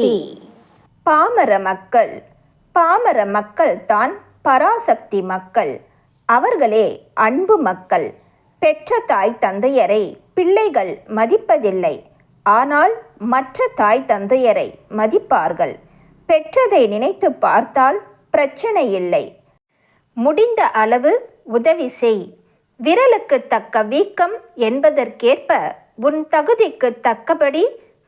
சக்தி பாமர மக்கள் பாமர மக்கள் தான் பராசக்தி மக்கள். அவர்களே அன்பு மக்கள். பெற்ற தாய் தந்தையரை பிள்ளைகள் மதிப்பதில்லை. ஆனால் மற்ற தாய் தந்தையரை மதிப்பார்கள். பெற்றதை நினைத்து பார்த்தால் பிரச்சனை இல்லை. முடிந்த அளவு உதவி செய். விரலுக்கு தக்க வீக்கம் என்பதற்கேற்ப உன் தகுதிக்கு தக்கபடி